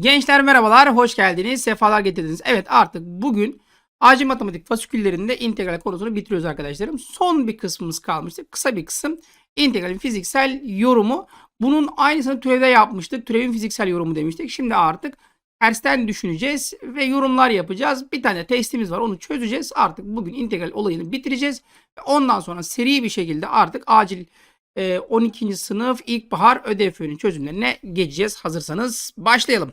Gençler merhabalar, hoş geldiniz, sefalar getirdiniz. Evet artık bugün acil matematik fasiküllerinde integral konusunu bitiriyoruz arkadaşlarım. Son bir kısmımız kalmıştı. Kısa bir kısım integralin fiziksel yorumu. Bunun aynısını türevde yapmıştık. Türevin fiziksel yorumu demiştik. Şimdi artık tersten düşüneceğiz ve yorumlar yapacağız. Bir tane testimiz var onu çözeceğiz. Artık bugün integral olayını bitireceğiz. Ondan sonra seri bir şekilde artık acil 12. sınıf ilkbahar ödev föyünün çözümlerine geçeceğiz. Hazırsanız başlayalım.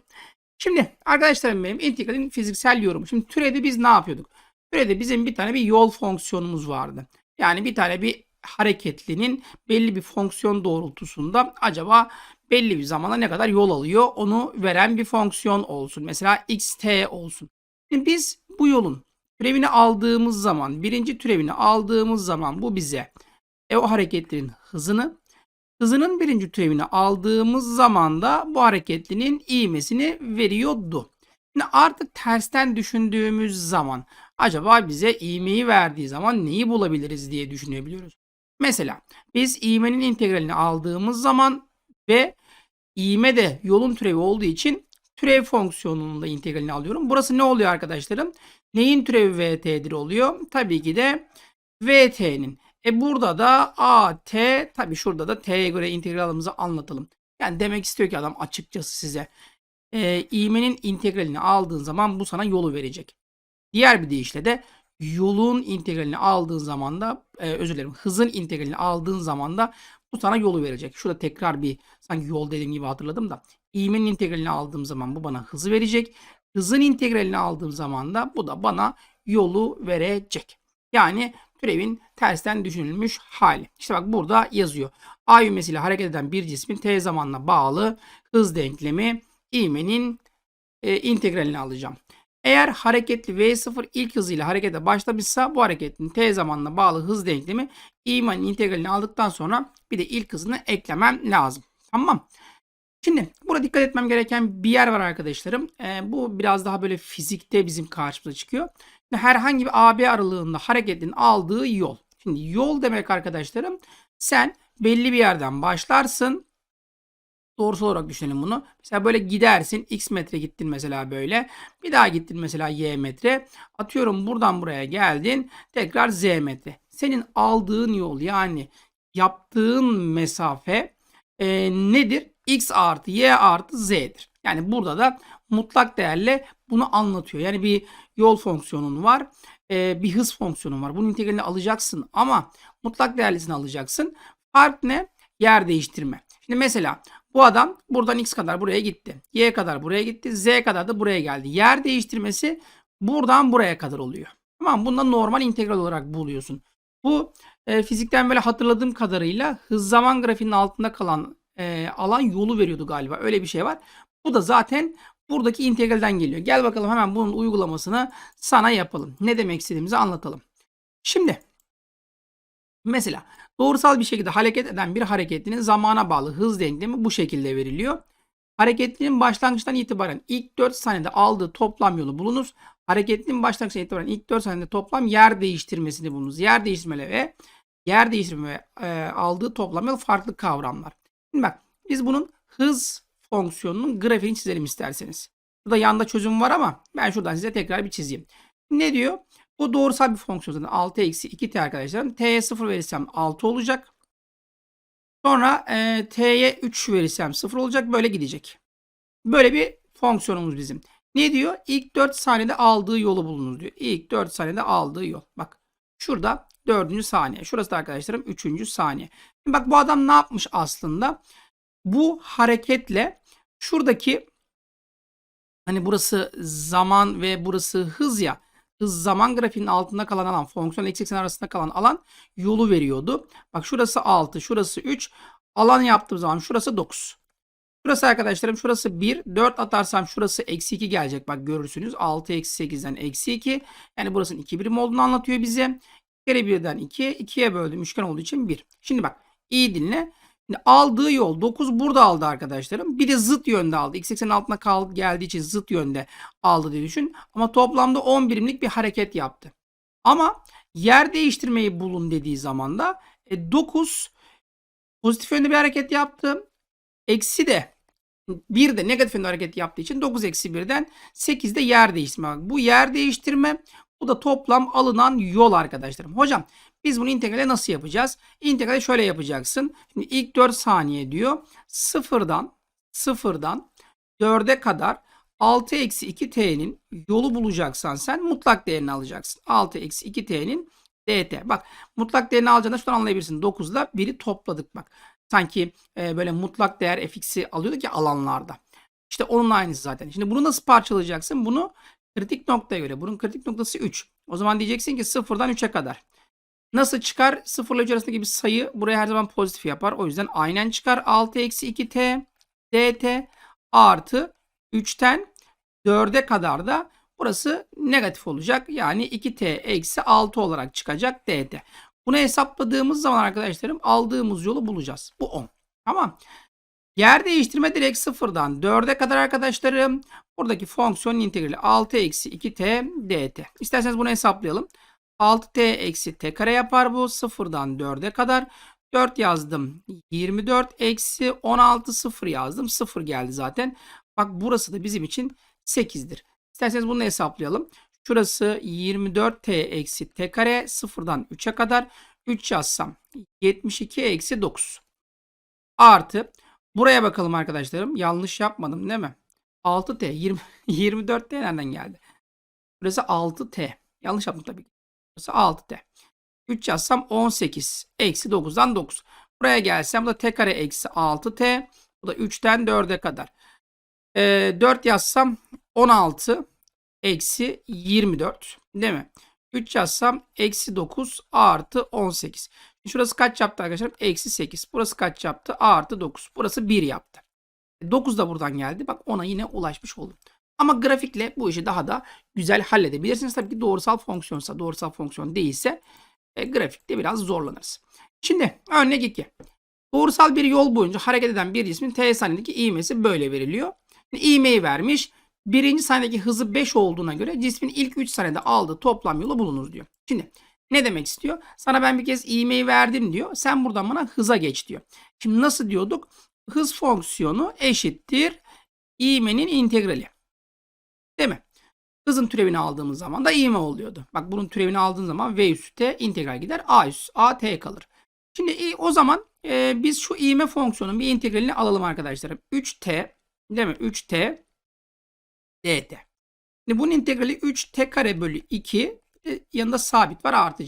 Şimdi arkadaşlarım benim integralin fiziksel yorumu. Şimdi türede biz ne yapıyorduk? Türede bizim bir tane bir yol fonksiyonumuz vardı. Yani bir tane bir hareketlinin belli bir fonksiyon doğrultusunda acaba belli bir zamana ne kadar yol alıyor onu veren bir fonksiyon olsun. Mesela xt olsun. Şimdi biz bu yolun türevini aldığımız zaman birinci türevini aldığımız zaman bu bize e, o hareketlerin hızını hızının birinci türevini aldığımız zaman da bu hareketlinin ivmesini veriyordu. Şimdi artık tersten düşündüğümüz zaman acaba bize ivmeyi verdiği zaman neyi bulabiliriz diye düşünebiliyoruz. Mesela biz ivmenin integralini aldığımız zaman ve ivme de yolun türevi olduğu için türev fonksiyonunun da integralini alıyorum. Burası ne oluyor arkadaşlarım? Neyin türevi vt'dir oluyor? Tabii ki de vt'nin. E burada da AT tabii şurada da T'ye göre integralımızı anlatalım. Yani demek istiyor ki adam açıkçası size e, ivmenin integralini aldığın zaman bu sana yolu verecek. Diğer bir deyişle de yolun integralini aldığın zaman da e, özür dilerim hızın integralini aldığın zaman da bu sana yolu verecek. Şurada tekrar bir sanki yol dediğim gibi hatırladım da ivmenin integralini aldığım zaman bu bana hızı verecek. Hızın integralini aldığım zaman da bu da bana yolu verecek. Yani türevin tersten düşünülmüş hali. İşte bak burada yazıyor. A ivmesiyle hareket eden bir cismin t zamanla bağlı hız denklemi ivmenin e, integralini alacağım. Eğer hareketli V0 ilk hızıyla harekete başlamışsa bu hareketin t zamanla bağlı hız denklemi ivmenin integralini aldıktan sonra bir de ilk hızını eklemem lazım. Tamam. Şimdi burada dikkat etmem gereken bir yer var arkadaşlarım. E, bu biraz daha böyle fizikte bizim karşımıza çıkıyor herhangi bir AB aralığında hareketin aldığı yol. Şimdi yol demek arkadaşlarım sen belli bir yerden başlarsın. Doğrusal olarak düşünelim bunu. Mesela böyle gidersin. X metre gittin mesela böyle. Bir daha gittin mesela Y metre. Atıyorum buradan buraya geldin. Tekrar Z metre. Senin aldığın yol yani yaptığın mesafe e, nedir? X artı Y artı Z'dir. Yani burada da mutlak değerle bunu anlatıyor. Yani bir yol fonksiyonun var. E, bir hız fonksiyonun var. Bunun integralini alacaksın ama mutlak değerlisini alacaksın. Fark ne? Yer değiştirme. Şimdi mesela bu adam buradan x kadar buraya gitti. Y kadar buraya gitti. Z kadar da buraya geldi. Yer değiştirmesi buradan buraya kadar oluyor. Tamam Bunu da normal integral olarak buluyorsun. Bu e, fizikten böyle hatırladığım kadarıyla hız zaman grafiğinin altında kalan e, alan yolu veriyordu galiba. Öyle bir şey var. Bu da zaten buradaki integralden geliyor. Gel bakalım hemen bunun uygulamasını sana yapalım. Ne demek istediğimizi anlatalım. Şimdi mesela doğrusal bir şekilde hareket eden bir hareketlinin zamana bağlı hız denklemi bu şekilde veriliyor. Hareketlinin başlangıçtan itibaren ilk 4 saniyede aldığı toplam yolu bulunuz. Hareketlinin başlangıçtan itibaren ilk 4 saniyede toplam yer değiştirmesini bulunuz. Yer değiştirme ve yer değiştirme ve e, aldığı toplam yol farklı kavramlar. Şimdi bak biz bunun hız fonksiyonunun grafiğini çizelim isterseniz. Burada yanda çözüm var ama ben şuradan size tekrar bir çizeyim. Ne diyor? Bu doğrusal bir fonksiyon zaten 6 eksi 2t arkadaşlarım. T'ye 0 verirsem 6 olacak. Sonra e, t'ye 3 verirsem 0 olacak. Böyle gidecek. Böyle bir fonksiyonumuz bizim. Ne diyor? İlk 4 saniyede aldığı yolu bulunuz diyor. İlk 4 saniyede aldığı yol. Bak şurada 4. saniye. Şurası da arkadaşlarım 3. saniye. Bak bu adam ne yapmış aslında? Bu hareketle şuradaki hani burası zaman ve burası hız ya. Hız zaman grafiğinin altında kalan alan fonksiyon x eksen arasında kalan alan yolu veriyordu. Bak şurası 6, şurası 3. Alan yaptığım zaman şurası 9. Şurası arkadaşlarım şurası 1. 4 atarsam şurası eksi 2 gelecek. Bak görürsünüz. 6 eksi 8'den eksi 2. Yani burasının 2 birim olduğunu anlatıyor bize. kere 1'den 2. 2'ye böldüm. Üçgen olduğu için 1. Şimdi bak iyi dinle. Şimdi aldığı yol 9 burada aldı arkadaşlarım. Bir de zıt yönde aldı. X eksenin altına kaldı, geldiği için zıt yönde aldı diye düşün. Ama toplamda 10 birimlik bir hareket yaptı. Ama yer değiştirmeyi bulun dediği zaman da e, 9 pozitif yönde bir hareket yaptı. Eksi de Bir de negatif yönde hareket yaptığı için 9 eksi 1'den 8'de yer değiştirme. Bu yer değiştirme bu da toplam alınan yol arkadaşlarım. Hocam biz bunu integrale nasıl yapacağız? İntegrali şöyle yapacaksın. Şimdi ilk 4 saniye diyor. Sıfırdan sıfırdan 4'e kadar 6 eksi 2t'nin yolu bulacaksan sen mutlak değerini alacaksın. 6 eksi 2t'nin dt. Bak mutlak değerini alacağını şuradan anlayabilirsin. 9 ile 1'i topladık bak. Sanki e, böyle mutlak değer fx'i alıyorduk ya alanlarda. İşte onun aynısı zaten. Şimdi bunu nasıl parçalayacaksın? Bunu kritik noktaya göre. Bunun kritik noktası 3. O zaman diyeceksin ki 0'dan 3'e kadar. Nasıl çıkar? 0 ile 3 arasındaki bir sayı buraya her zaman pozitif yapar. O yüzden aynen çıkar. 6 eksi 2t dt artı 3'ten 4'e kadar da burası negatif olacak. Yani 2t eksi 6 olarak çıkacak dt. Bunu hesapladığımız zaman arkadaşlarım aldığımız yolu bulacağız. Bu 10. Tamam. Yer değiştirme direkt sıfırdan 4'e kadar arkadaşlarım. Buradaki fonksiyonun integrali 6 eksi 2t dt. İsterseniz bunu hesaplayalım. 6t eksi t kare yapar bu. Sıfırdan 4'e kadar. 4 yazdım. 24 eksi 16 sıfır yazdım. 0 geldi zaten. Bak burası da bizim için 8'dir. İsterseniz bunu hesaplayalım. Şurası 24t eksi t kare sıfırdan 3'e kadar 3 yazsam 72 eksi 9 artı buraya bakalım arkadaşlarım yanlış yapmadım değil mi? 6t 20, 24t nereden geldi? Burası 6t yanlış yaptım tabii. Burası 6t 3 yazsam 18 eksi 9'dan 9 buraya gelsem bu da t kare eksi 6t bu da 3'ten 4'e kadar. Ee, 4 yazsam 16 eksi 24 değil mi? 3 yazsam eksi 9 artı 18. Şurası kaç yaptı arkadaşlar? Eksi 8. Burası kaç yaptı? Artı 9. Burası 1 yaptı. 9 da buradan geldi. Bak ona yine ulaşmış oldum. Ama grafikle bu işi daha da güzel halledebilirsiniz. Tabii ki doğrusal fonksiyonsa, doğrusal fonksiyon değilse e, grafikte biraz zorlanırız. Şimdi örnek 2. Doğrusal bir yol boyunca hareket eden bir cismin t saniyedeki ivmesi böyle veriliyor. İğmeyi vermiş. Birinci saniyedeki hızı 5 olduğuna göre cismin ilk 3 saniyede aldığı toplam yolu bulunuz diyor. Şimdi ne demek istiyor? Sana ben bir kez ivmeyi verdim diyor. Sen buradan bana hıza geç diyor. Şimdi nasıl diyorduk? Hız fonksiyonu eşittir ivmenin integrali. Değil mi? Hızın türevini aldığımız zaman da ivme oluyordu. Bak bunun türevini aldığın zaman v üstü t integral gider. a üstü a t kalır. Şimdi o zaman e, biz şu ivme fonksiyonun bir integralini alalım arkadaşlarım. 3t değil mi? 3t dt. Şimdi bunun integrali 3 t kare bölü 2 e, yanında sabit var artı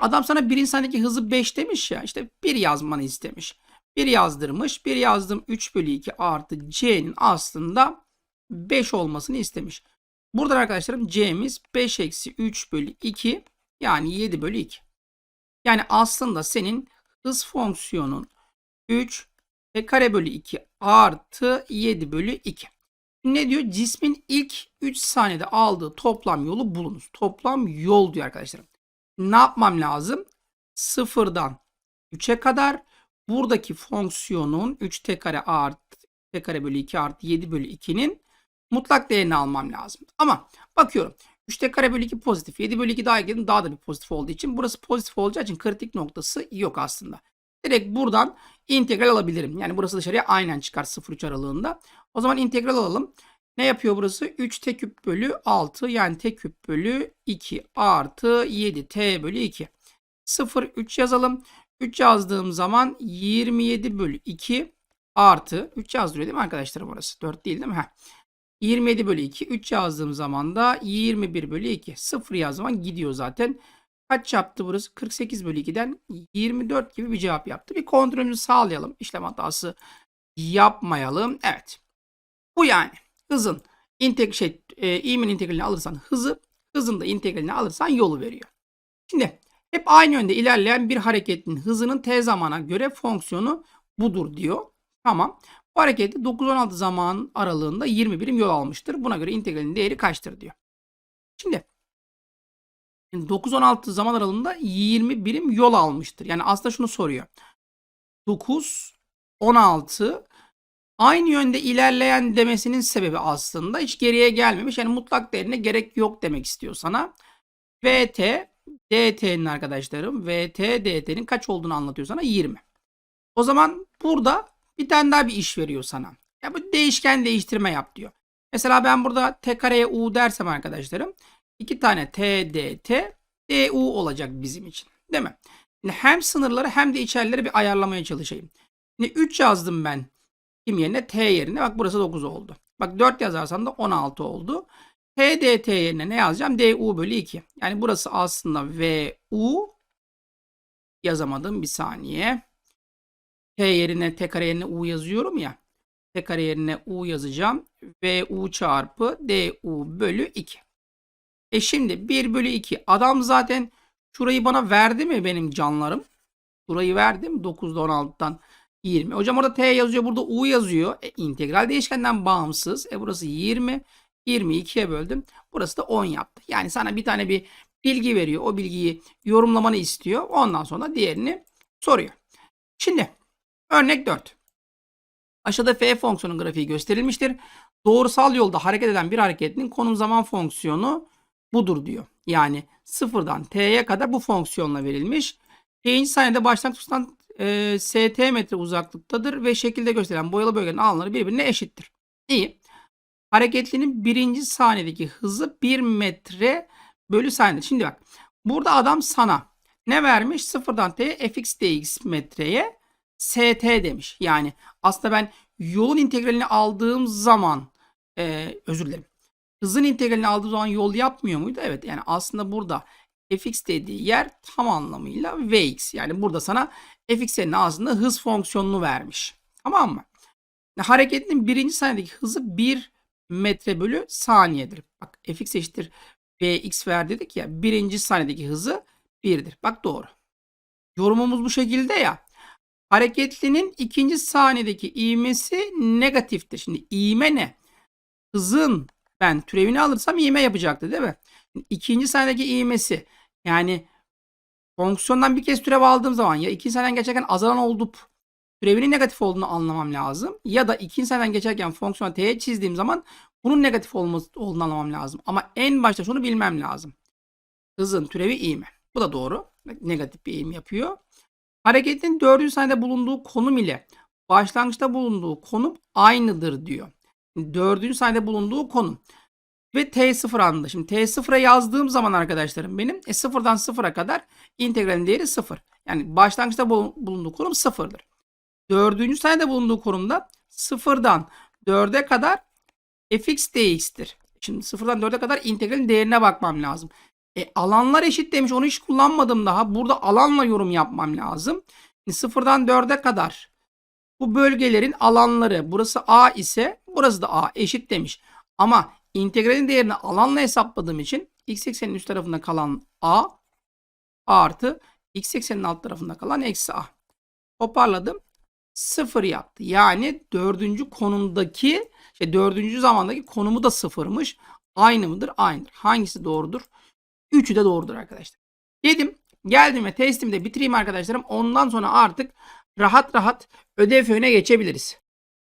Adam sana birinci saniyedeki hızı 5 demiş ya işte 1 yazmanı istemiş. 1 yazdırmış. 1 yazdım 3 bölü 2 artı c'nin aslında 5 olmasını istemiş. Buradan arkadaşlarım c'miz 5 eksi 3 bölü 2 yani 7 bölü 2. Yani aslında senin hız fonksiyonun 3 t kare bölü 2 artı 7 bölü 2. Ne diyor? Cismin ilk 3 saniyede aldığı toplam yolu bulunuz. Toplam yol diyor arkadaşlarım. Ne yapmam lazım? Sıfırdan 3'e kadar buradaki fonksiyonun 3t kare artı t kare bölü 2 artı 7 bölü 2'nin mutlak değerini almam lazım. Ama bakıyorum 3t kare bölü 2 pozitif. 7 bölü 2 daha yakın daha da bir pozitif olduğu için burası pozitif olacağı için kritik noktası yok aslında. Direkt buradan integral alabilirim. Yani burası dışarıya aynen çıkar 0-3 aralığında. O zaman integral alalım. Ne yapıyor burası? 3 t küp bölü 6 yani t küp bölü 2 artı 7 t bölü 2. 0 3 yazalım. 3 yazdığım zaman 27 bölü 2 artı 3 yazdırıyor değil mi arkadaşlarım orası? 4 değil değil mi? Heh. 27 bölü 2. 3 yazdığım zaman da 21 bölü 2. 0 yazdığım zaman gidiyor zaten. Kaç yaptı burası? 48 bölü 2'den 24 gibi bir cevap yaptı. Bir kontrolümüzü sağlayalım. İşlem hatası yapmayalım. Evet. Bu yani hızın integ şey, e, iğmin integralini alırsan hızı, hızın da integralini alırsan yolu veriyor. Şimdi hep aynı yönde ilerleyen bir hareketin hızının t zamana göre fonksiyonu budur diyor. Tamam. Bu hareketi 9-16 zaman aralığında 20 birim yol almıştır. Buna göre integralin değeri kaçtır diyor. Şimdi 9-16 zaman aralığında 20 birim yol almıştır. Yani aslında şunu soruyor. 9, 16 aynı yönde ilerleyen demesinin sebebi aslında hiç geriye gelmemiş. Yani mutlak değerine gerek yok demek istiyor sana. VT DT'nin arkadaşlarım VT DT'nin kaç olduğunu anlatıyor sana 20. O zaman burada bir tane daha bir iş veriyor sana. Ya bu değişken değiştirme yap diyor. Mesela ben burada t kareye u dersem arkadaşlarım iki tane t dt du olacak bizim için. Değil mi? Şimdi hem sınırları hem de içerileri bir ayarlamaya çalışayım. Şimdi 3 yazdım ben. Kim yerine? T yerine. Bak burası 9 oldu. Bak 4 yazarsam da 16 oldu. T dt yerine ne yazacağım? du bölü 2. Yani burası aslında vu yazamadım bir saniye. T yerine T kare yerine U yazıyorum ya. T kare yerine U yazacağım. V U çarpı D U bölü 2. E şimdi 1 bölü 2. Adam zaten şurayı bana verdi mi benim canlarım? Şurayı verdi mi? 9'da 16'dan 20. Hocam orada T yazıyor. Burada U yazıyor. E, integral değişkenden bağımsız. E burası 20. 20'yi 2'ye böldüm. Burası da 10 yaptı. Yani sana bir tane bir bilgi veriyor. O bilgiyi yorumlamanı istiyor. Ondan sonra diğerini soruyor. Şimdi örnek 4. Aşağıda f fonksiyonun grafiği gösterilmiştir. Doğrusal yolda hareket eden bir hareketin konum zaman fonksiyonu budur diyor. Yani sıfırdan t'ye kadar bu fonksiyonla verilmiş. T'inci saniyede başlangıçtan e, st metre uzaklıktadır ve şekilde gösterilen boyalı bölgenin alanları birbirine eşittir. İyi. Hareketlinin birinci saniyedeki hızı 1 metre bölü saniye. Şimdi bak burada adam sana ne vermiş? Sıfırdan t'ye fx dx metreye st demiş. Yani aslında ben yolun integralini aldığım zaman e, özür dilerim. Hızın integralini aldığım zaman yol yapmıyor muydu? Evet yani aslında burada fx dediği yer tam anlamıyla vx. Yani burada sana fx'in aslında hız fonksiyonunu vermiş. Tamam mı? Hareketin birinci saniyedeki hızı 1 metre bölü saniyedir. Bak fx eşittir vx ver dedik ya. Birinci saniyedeki hızı 1'dir. Bak doğru. Yorumumuz bu şekilde ya. Hareketlinin ikinci saniyedeki ivmesi negatiftir. Şimdi ivme ne? Hızın ben türevini alırsam ivme yapacaktı değil mi? İkinci saniyedeki ivmesi yani fonksiyondan bir kez türev aldığım zaman ya ikinci saniyeden geçerken azalan olup türevinin negatif olduğunu anlamam lazım. Ya da ikinci saniyeden geçerken fonksiyonu t'ye çizdiğim zaman bunun negatif olması, olduğunu anlamam lazım. Ama en başta şunu bilmem lazım. Hızın türevi ivme. Bu da doğru. Negatif bir eğim yapıyor. Hareketin dördüncü saniyede bulunduğu konum ile başlangıçta bulunduğu konum aynıdır diyor. Dördüncü saniyede bulunduğu konum. Ve t0 anında. Şimdi t0'a yazdığım zaman arkadaşlarım benim e, sıfırdan sıfıra kadar integralin değeri sıfır. Yani başlangıçta bulunduğu konum sıfırdır. Dördüncü saniyede bulunduğu konumda sıfırdan 4'e kadar fx dx'tir. Şimdi sıfırdan 4'e kadar integralin değerine bakmam lazım. E, alanlar eşit demiş. Onu hiç kullanmadım daha. Burada alanla yorum yapmam lazım. E, sıfırdan 4'e kadar bu bölgelerin alanları burası A ise burası da A eşit demiş. Ama integralin değerini alanla hesapladığım için x eksenin üst tarafında kalan A artı x eksenin alt tarafında kalan eksi A. Toparladım. Sıfır yaptı. Yani dördüncü konumdaki şey dördüncü zamandaki konumu da sıfırmış. Aynı mıdır? Aynıdır. Hangisi doğrudur? Üçü de doğrudur arkadaşlar. Dedim geldim ve testimi de bitireyim arkadaşlarım. Ondan sonra artık rahat rahat ödev öne geçebiliriz.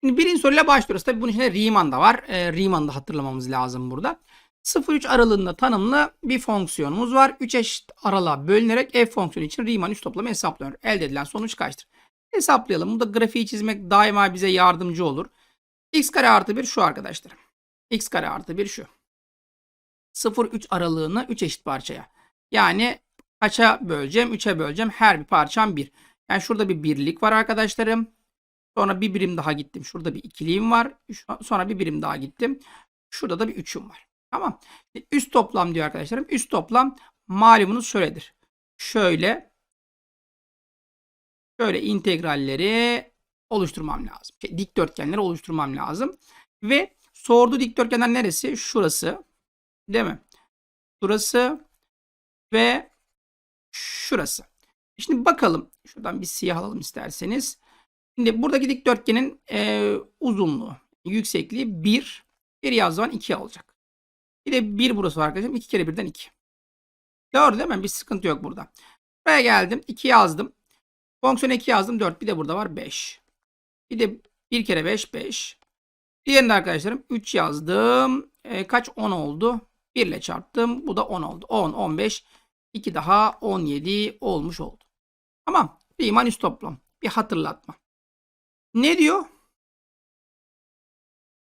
Şimdi birinci soruyla başlıyoruz. Tabii bunun içinde Riemann da var. E, Riemann'ı da hatırlamamız lazım burada. 0-3 aralığında tanımlı bir fonksiyonumuz var. 3 eşit aralığa bölünerek f fonksiyonu için Riemann üst toplamı hesaplanıyor. Elde edilen sonuç kaçtır? Hesaplayalım. Bu da grafiği çizmek daima bize yardımcı olur. x kare artı 1 şu arkadaşlar. x kare artı 1 şu. 0-3 aralığını 3 eşit parçaya. Yani kaça böleceğim? 3'e böleceğim. Her bir parçam 1. Yani şurada bir birlik var arkadaşlarım. Sonra bir birim daha gittim. Şurada bir ikiliğim var. Sonra bir birim daha gittim. Şurada da bir üçüm var. Tamam. Üst toplam diyor arkadaşlarım. Üst toplam malumunuz şöyledir. Şöyle şöyle integralleri oluşturmam lazım. Şey, dikdörtgenleri oluşturmam lazım. Ve sorduğu dikdörtgenler neresi? Şurası. Değil mi? Şurası ve şurası. Şimdi bakalım. Şuradan bir siyah alalım isterseniz. Şimdi buradaki dikdörtgenin e, uzunluğu, yüksekliği 1. Bir yaz zaman 2 olacak. Bir de 1 burası var arkadaşım. 2 kere 1'den 2. Doğru değil mi? Bir sıkıntı yok burada. Buraya geldim. 2 yazdım. Fonksiyon 2 yazdım. 4. Bir de burada var 5. Bir de 1 kere 5 5. Diğerinde arkadaşlarım 3 yazdım. E, kaç 10 oldu? 1 ile çarptım. Bu da 10 oldu. 10, 15, 2 daha 17 olmuş oldu. Tamam. Riemann üst toplam. Bir hatırlatma. Ne diyor?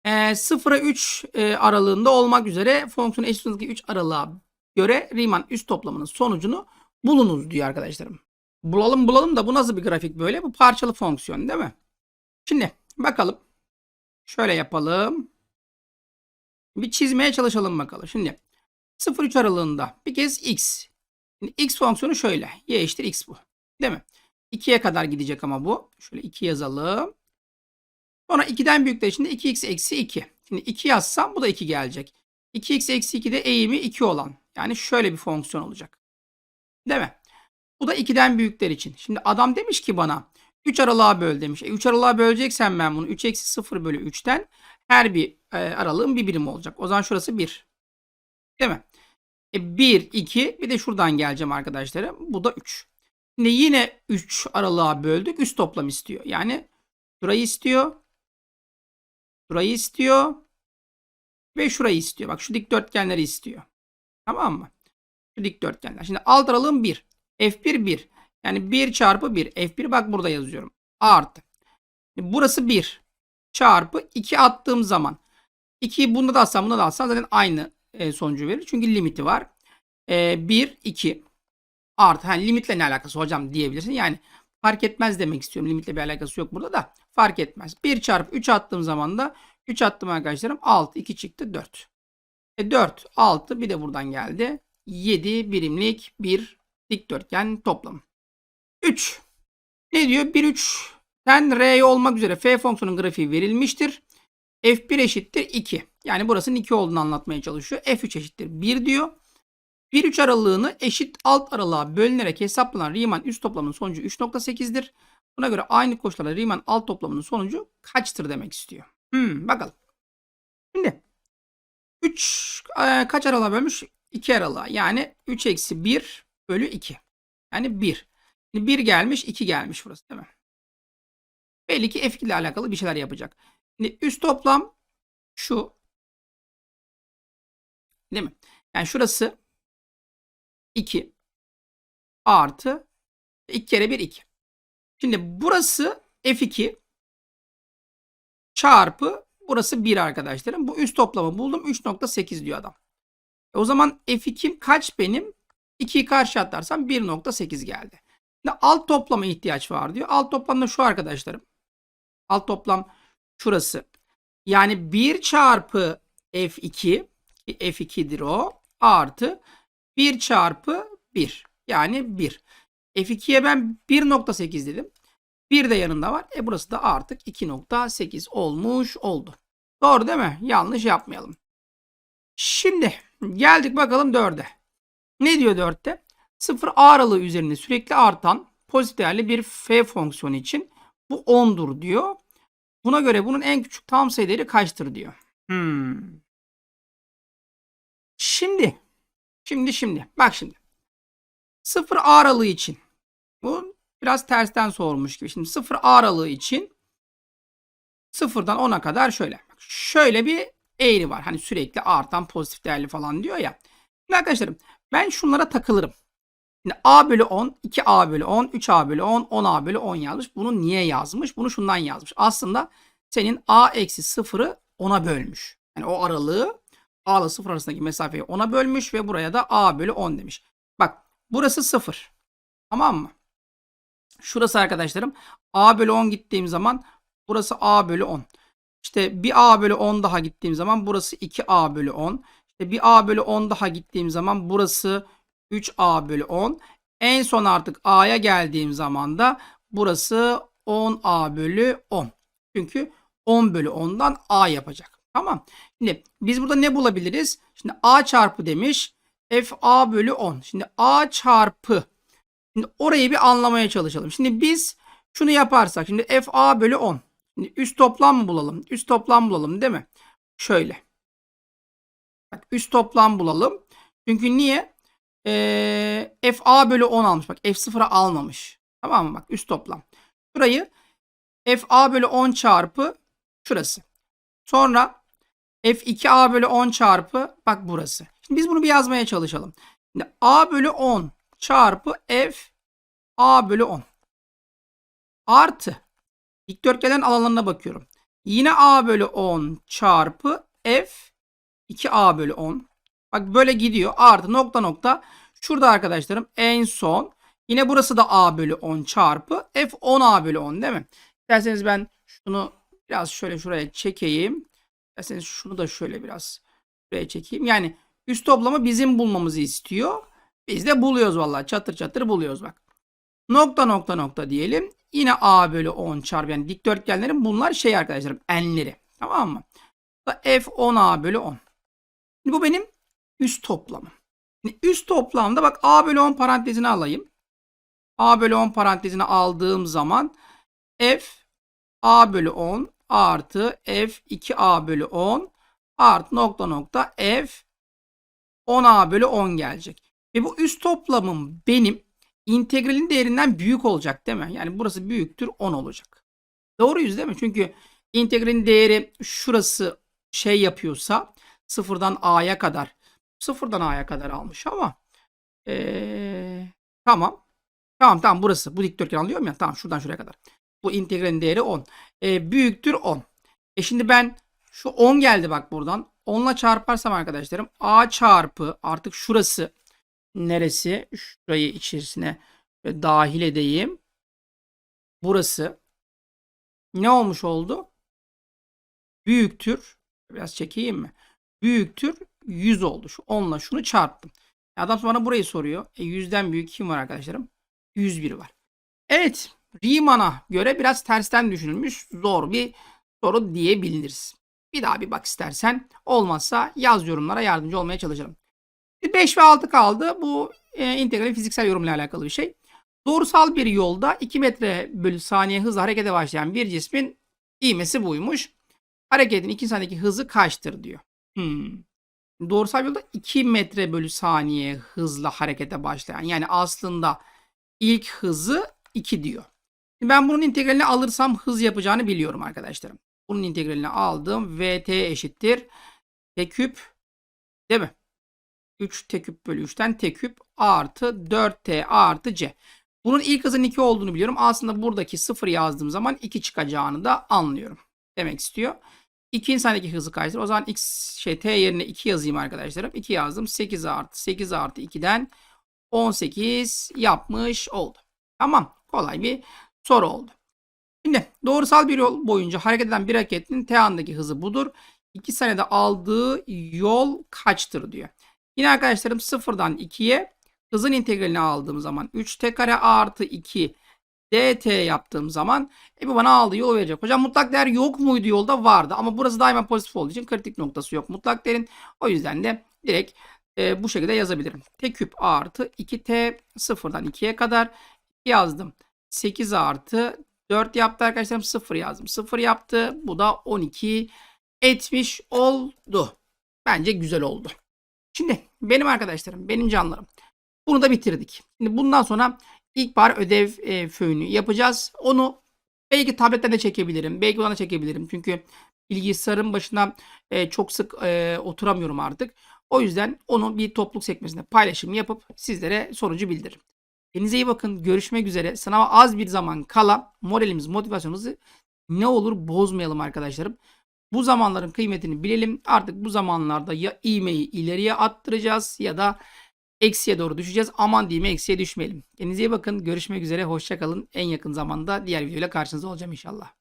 e, 0'a 3 e, aralığında olmak üzere fonksiyon eşit uzunluktaki 3 aralığa göre Riemann üst toplamının sonucunu bulunuz diyor arkadaşlarım. Bulalım bulalım da bu nasıl bir grafik böyle? Bu parçalı fonksiyon değil mi? Şimdi bakalım. Şöyle yapalım. Bir çizmeye çalışalım bakalım. Şimdi 0-3 aralığında bir kez x. Şimdi x fonksiyonu şöyle. y eşittir x bu. Değil mi? 2'ye kadar gidecek ama bu. Şöyle 2 yazalım. Sonra 2'den büyükler için de 2x eksi 2. Şimdi 2 yazsam bu da 2 gelecek. 2x eksi 2 de eğimi 2 olan. Yani şöyle bir fonksiyon olacak. Değil mi? Bu da 2'den büyükler için. Şimdi adam demiş ki bana 3 aralığa böl demiş. E 3 aralığa böleceksen ben bunu 3 eksi 0 bölü 3'ten her bir aralığın bir birim olacak. O zaman şurası 1. Değil mi? E 1, 2 bir de şuradan geleceğim arkadaşlarım. Bu da 3. Şimdi yine 3 aralığa böldük. Üst toplam istiyor. Yani şurayı istiyor. Şurayı istiyor. Ve şurayı istiyor. Bak şu dikdörtgenleri istiyor. Tamam mı? Şu dikdörtgenler. Şimdi alt aralığım 1. F1 1. Yani 1 çarpı 1. F1 bak burada yazıyorum. Artı. Burası 1. Çarpı 2 attığım zaman. 2'yi bunda da atsam bunda da atsam zaten aynı e, sonucu verir. Çünkü limiti var. E, 1, 2. Artı. Yani limitle ne alakası hocam diyebilirsin. Yani fark etmez demek istiyorum. Limitle bir alakası yok burada da. Fark etmez. 1 çarpı 3 attığım zaman da 3 attım arkadaşlarım. 6. 2 çıktı 4. E 4, 6 bir de buradan geldi. 7 birimlik bir dikdörtgen toplamı. 3. Ne diyor? 1 3'ten R'ye olmak üzere f fonksiyonun grafiği verilmiştir. F1 eşittir 2. Yani burasının 2 olduğunu anlatmaya çalışıyor. F3 eşittir 1 diyor. 1-3 aralığını eşit alt aralığa bölünerek hesaplanan Riemann üst toplamının sonucu 3.8'dir. Buna göre aynı koşullarda Riemann alt toplamının sonucu kaçtır demek istiyor. Hmm, bakalım. Şimdi 3 e, kaç aralığa bölmüş? 2 aralığa. Yani 3 eksi 1 bölü 2. Yani 1. Şimdi 1 gelmiş 2 gelmiş burası değil mi? Belli ki F2 ile alakalı bir şeyler yapacak. Üst toplam şu. Değil mi? Yani şurası 2 artı 2 kere 1 2. Şimdi burası F2 çarpı burası 1 arkadaşlarım. Bu üst toplamı buldum. 3.8 diyor adam. E o zaman F2'm kaç benim? 2'yi karşı atarsam 1.8 geldi. Şimdi alt toplama ihtiyaç var diyor. Alt toplam da şu arkadaşlarım. Alt toplam şurası. Yani 1 çarpı F2 F2'dir o artı 1 çarpı 1 yani 1. F2'ye ben 1.8 dedim. 1 de yanında var. E burası da artık 2.8 olmuş oldu. Doğru değil mi? Yanlış yapmayalım. Şimdi geldik bakalım 4'e. Ne diyor 4'te? 0 a aralığı üzerinde sürekli artan pozitif değerli bir f fonksiyonu için bu 10'dur diyor. Buna göre bunun en küçük tam sayı değeri kaçtır diyor. Hmm. Şimdi şimdi şimdi bak şimdi 0 a aralığı için bu biraz tersten sormuş gibi. Şimdi 0 a aralığı için 0'dan 10'a kadar şöyle. Bak şöyle bir eğri var. Hani sürekli artan pozitif değerli falan diyor ya. Şimdi arkadaşlarım ben şunlara takılırım. Şimdi a bölü 10, 2a bölü 10, 3a bölü 10, 10a bölü 10 yazmış. Bunu niye yazmış? Bunu şundan yazmış. Aslında senin a eksi 0'ı 10'a bölmüş. Yani o aralığı a ile 0 arasındaki mesafeyi 10'a bölmüş ve buraya da a bölü 10 demiş. Bak burası 0. Tamam mı? Şurası arkadaşlarım a bölü 10 gittiğim zaman burası a bölü 10. İşte bir a bölü 10 daha gittiğim zaman burası 2a bölü 10. İşte bir a bölü 10 daha gittiğim zaman burası 3a bölü 10. En son artık a'ya geldiğim zaman da burası 10a bölü 10. Çünkü 10 bölü 10'dan a yapacak. Tamam. Şimdi biz burada ne bulabiliriz? Şimdi a çarpı demiş. f a bölü 10. Şimdi a çarpı. Şimdi orayı bir anlamaya çalışalım. Şimdi biz şunu yaparsak. Şimdi f a bölü 10. Şimdi üst toplam mı bulalım? Üst toplam bulalım değil mi? Şöyle. Bak üst toplam bulalım. Çünkü niye? Ee, f a bölü 10 almış. Bak f 0'a almamış. Tamam mı? Bak üst toplam. Şurayı f a bölü 10 çarpı şurası. Sonra f 2a bölü 10 çarpı bak burası. Şimdi biz bunu bir yazmaya çalışalım. Şimdi a bölü 10 çarpı f a bölü 10 artı dikdörtgenin alanlarına bakıyorum. Yine a bölü 10 çarpı f 2a bölü 10. Bak böyle gidiyor. Artı nokta nokta. Şurada arkadaşlarım en son yine burası da a bölü 10 çarpı f 10a bölü 10 değil mi? İsterseniz ben şunu biraz şöyle şuraya çekeyim. İsterseniz şunu da şöyle biraz şuraya çekeyim. Yani üst toplamı bizim bulmamızı istiyor. Biz de buluyoruz vallahi. Çatır çatır buluyoruz bak. Nokta nokta nokta diyelim. Yine a bölü 10 çarpı yani dikdörtgenlerin bunlar şey arkadaşlarım enleri. Tamam mı? F 10a bölü 10. Şimdi bu benim üst toplamım. Şimdi üst toplamda bak a bölü 10 parantezine alayım. a bölü 10 parantezine aldığım zaman f a bölü 10 artı f 2a bölü 10 artı nokta nokta f 10a bölü 10 gelecek. Ve bu üst toplamım benim integralin değerinden büyük olacak değil mi? Yani burası büyüktür 10 olacak. Doğruyuz değil mi? Çünkü integralin değeri şurası şey yapıyorsa sıfırdan a'ya kadar sıfırdan a'ya kadar almış ama ee, tamam. Tamam tamam burası. Bu dikdörtgen alıyorum ya. Tamam şuradan şuraya kadar. Bu integralin değeri 10. E, büyüktür 10. E şimdi ben şu 10 geldi bak buradan. 10 ile çarparsam arkadaşlarım a çarpı artık şurası neresi? Şurayı içerisine dahil edeyim. Burası ne olmuş oldu? Büyüktür. Biraz çekeyim mi? Büyüktür 100 oldu. Şu 10 ile şunu çarptım. Adam bana burayı soruyor. E 100'den büyük kim var arkadaşlarım? 101 var. Evet. Riemann'a göre biraz tersten düşünülmüş zor bir soru diyebiliriz. Bir daha bir bak istersen. Olmazsa yaz yorumlara yardımcı olmaya çalışırım. 5 ve 6 kaldı. Bu e, integralin fiziksel yorumla alakalı bir şey. Doğrusal bir yolda 2 metre bölü saniye hızla harekete başlayan bir cismin ivmesi buymuş. Hareketin 2 saniyedeki hızı kaçtır diyor. Hmm. Doğrusal yolda 2 metre bölü saniye hızla harekete başlayan yani aslında ilk hızı 2 diyor. Ben bunun integralini alırsam hız yapacağını biliyorum arkadaşlarım. Bunun integralini aldım. VT eşittir. T küp değil mi? 3 T küp bölü 3'ten T küp artı 4T artı C. Bunun ilk hızın 2 olduğunu biliyorum. Aslında buradaki 0 yazdığım zaman 2 çıkacağını da anlıyorum. Demek istiyor. 2 insandaki hızı kaçtır? O zaman x şey t yerine 2 yazayım arkadaşlarım. 2 yazdım. 8 artı 8 artı 2'den 18 yapmış oldu. Tamam. Kolay bir soru oldu. Şimdi doğrusal bir yol boyunca hareket eden bir hareketin t andaki hızı budur. 2 saniyede aldığı yol kaçtır diyor. Yine arkadaşlarım sıfırdan 2'ye hızın integralini aldığım zaman 3t kare artı 2 dt yaptığım zaman e bu bana aldığı yolu verecek. Hocam mutlak değer yok muydu yolda? Vardı. Ama burası daima pozitif olduğu için kritik noktası yok mutlak değerin. O yüzden de direkt e, bu şekilde yazabilirim. T küp artı 2t sıfırdan 2'ye kadar yazdım. 8 artı 4 yaptı arkadaşlarım. 0 yazdım. 0 yaptı. Bu da 12 etmiş oldu. Bence güzel oldu. Şimdi benim arkadaşlarım, benim canlarım. Bunu da bitirdik. Şimdi bundan sonra ilkbahar ödev e, föynü yapacağız. Onu belki tabletten de çekebilirim. Belki ona çekebilirim. Çünkü bilgisayarın başına e, çok sık e, oturamıyorum artık. O yüzden onu bir topluluk sekmesinde paylaşım yapıp sizlere sonucu bildiririm. Kendinize iyi bakın. Görüşmek üzere. Sınava az bir zaman kala moralimiz, motivasyonumuzu ne olur bozmayalım arkadaşlarım. Bu zamanların kıymetini bilelim. Artık bu zamanlarda ya ivmeyi ileriye attıracağız ya da eksiye doğru düşeceğiz. Aman diyeyim eksiye düşmeyelim. Kendinize iyi bakın. Görüşmek üzere. Hoşçakalın. En yakın zamanda diğer videoyla karşınızda olacağım inşallah.